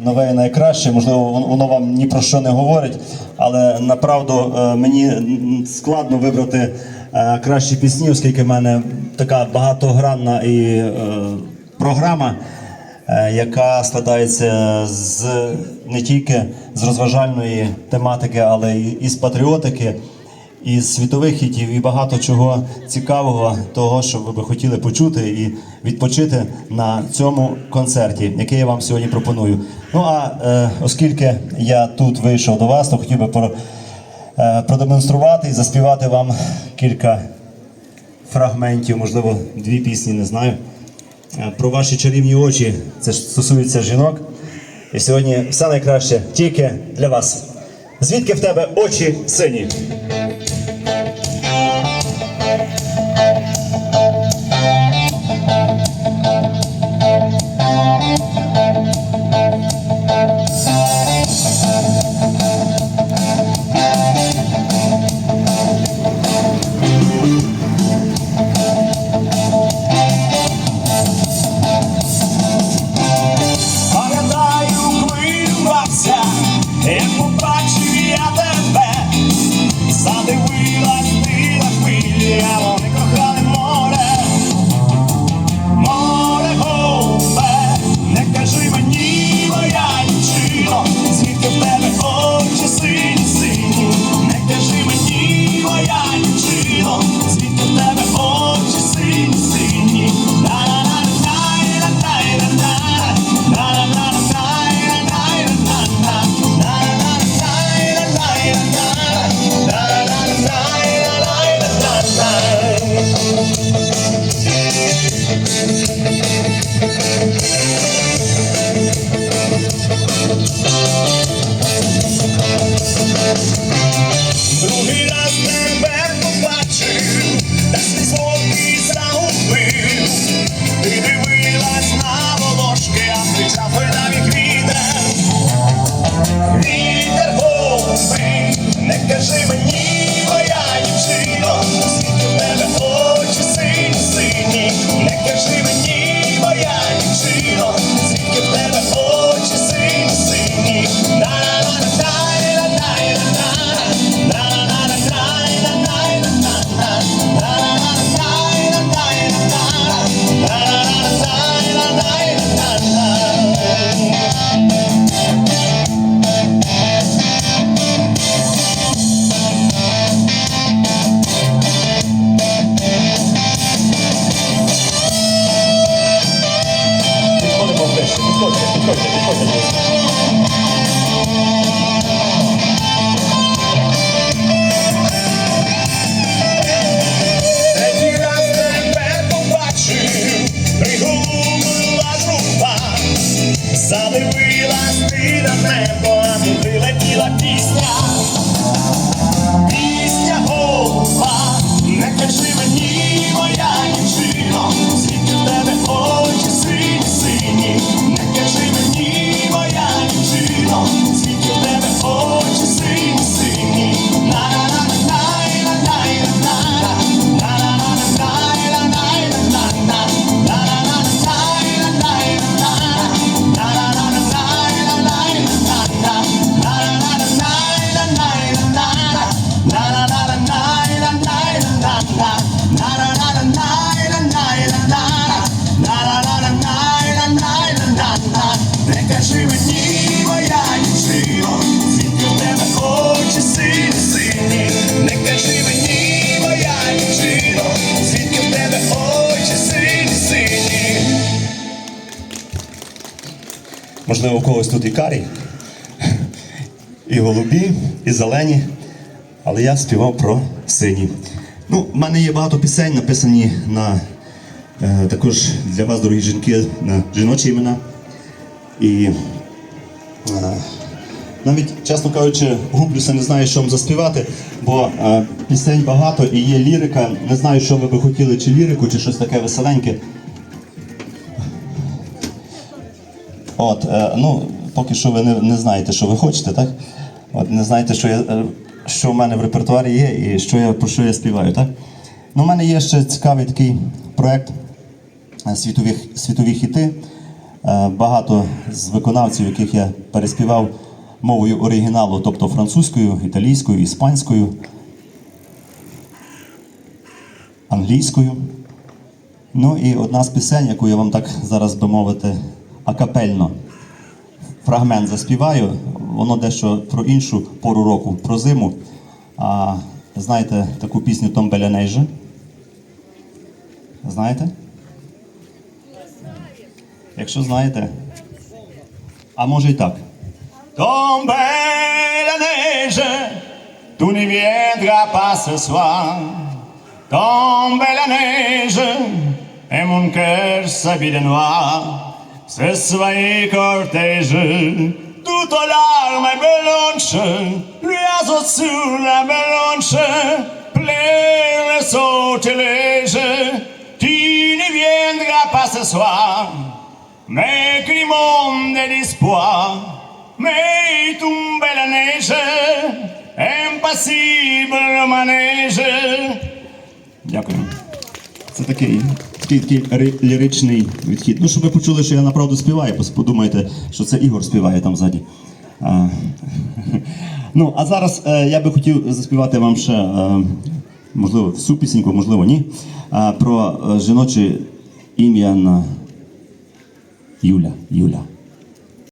нове і найкраще. Можливо, воно вам ні про що не говорить, але направду е, мені складно вибрати е, кращі пісні, оскільки в мене така багатогранна і е, програма, яка складається з не тільки з розважальної тематики, але й із патріотики. Із світових хітів і багато чого цікавого, того, що ви би хотіли почути і відпочити на цьому концерті, який я вам сьогодні пропоную. Ну а е, оскільки я тут вийшов до вас, то хотів би про, е, продемонструвати і заспівати вам кілька фрагментів, можливо, дві пісні, не знаю. Е, Про ваші чарівні очі. Це ж стосується жінок. І сьогодні все найкраще тільки для вас. Звідки в тебе очі сині? Ти на небо, а туди летіла пісня, Можливо, у когось тут і карі, і голубі, і зелені. Але я співав про сині. Ну, в мене є багато пісень, написані на е, також для вас, дорогі жінки, на жіночі імена. І е, навіть, чесно кажучи, гублюся, не знаю, що вам заспівати, бо е, пісень багато і є лірика. Не знаю, що ви би хотіли, чи лірику, чи щось таке веселеньке. От, е, ну, поки що ви не, не знаєте, що ви хочете, так? От, не знаєте, що, я, е, що в мене в репертуарі є і що я, про що я співаю, так? Ну, у мене є ще цікавий такий проєкт е, світові, світові хіти. Багато з виконавців, яких я переспівав мовою оригіналу, тобто французькою, італійською, іспанською, англійською. Ну і одна з пісень, яку я вам так зараз би мовити, акапельно фрагмент заспіваю. Воно дещо про іншу пору року, про зиму. А знаєте таку пісню Том Белянейже? Знаєте? Якщо знаєте. А може і так. Tu ne viendras pas ce soir. Tombe la neige, et mon cœur. Ce soir cortège, tout aux larmes blanches, l'oiseau sur la blanche, plein le sautilège. Tu ne viendras pas ce soir. Mais crimons de l'espoir, mais tombe la neige, impassible le manège. Дякую. Це такий, такий ліричний відхід. Ну, щоб ви почули, що я направду співаю, подумайте, що це Ігор співає там ззаді. А, ну, а зараз е, я би хотів заспівати вам ще, е, можливо, всю пісеньку, можливо, ні. е, про жіноче ім'я на Юля. Юля.